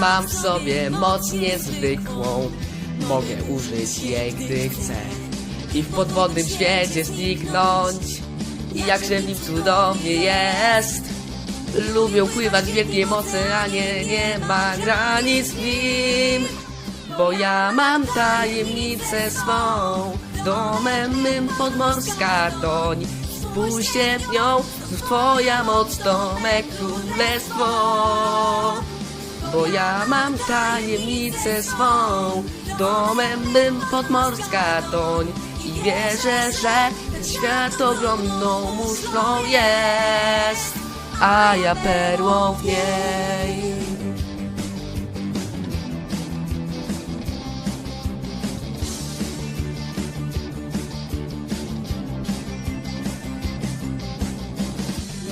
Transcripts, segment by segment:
Mam w sobie moc niezwykłą. Mogę użyć jej, gdy chcę. I w podwodnym świecie zniknąć. I jakże w cudownie jest. Lubię pływać w wielkim oceanie Nie ma granic w nim. Bo ja mam tajemnicę swą. Domem mym podmorska toń Spójrzcie w nią Znów twoja moc to me królestwo Bo ja mam tajemnicę swą. Domem mym podmorska toń I wierzę, że świat ogromną muszlą jest. A ja perłą w niej.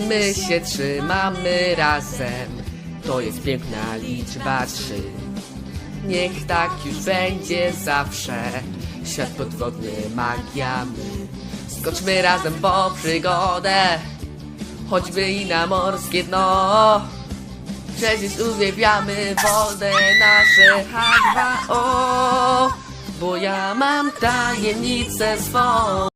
My się trzymamy razem, to jest piękna liczba trzy. Niech tak już będzie zawsze, świat podwodny, magia my. Skoczmy razem po przygodę, choćby i na morskie dno. Przecież uwielbiamy wodę, nasze H2O, bo ja mam tajemnicę swą.